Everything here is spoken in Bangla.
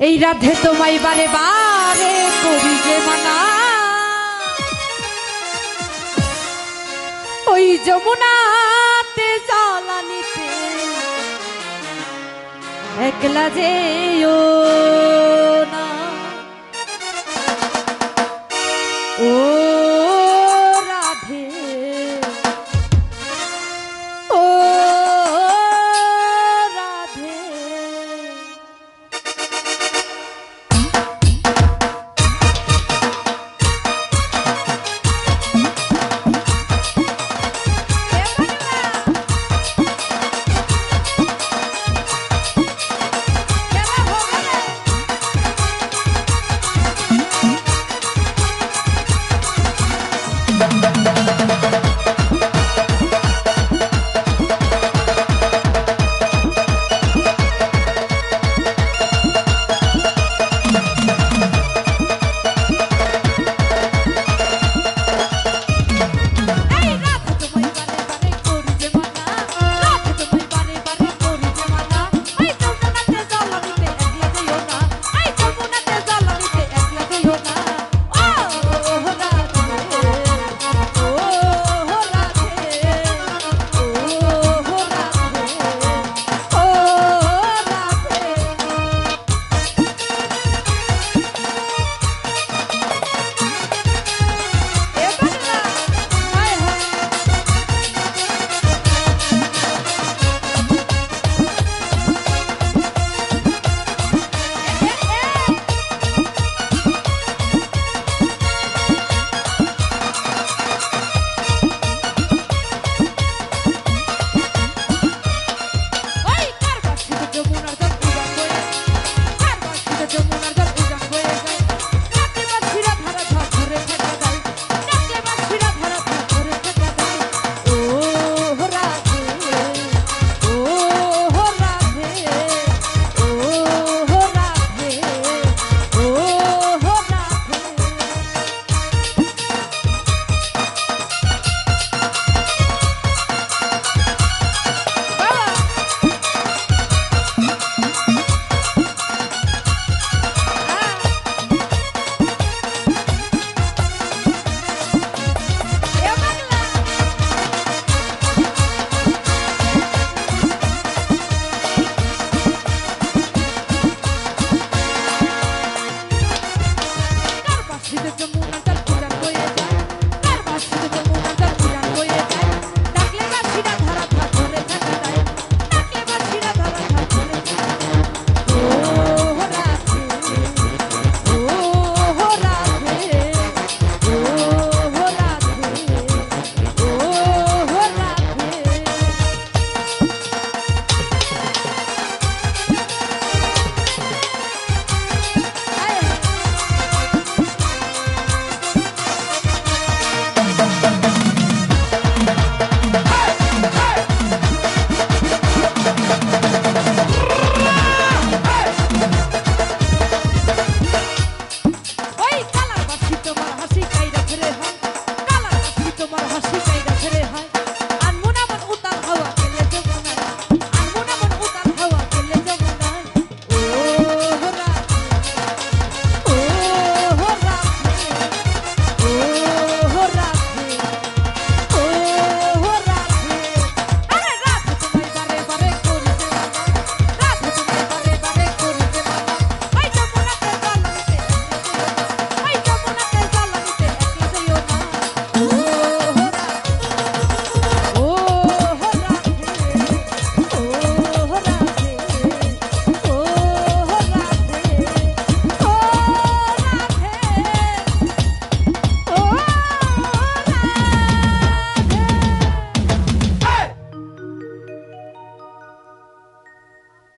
এই রাধে তোমায় বারে বারে করি যে মানা। ওই যমুনাতে জ্বালানিতে একলা যে ও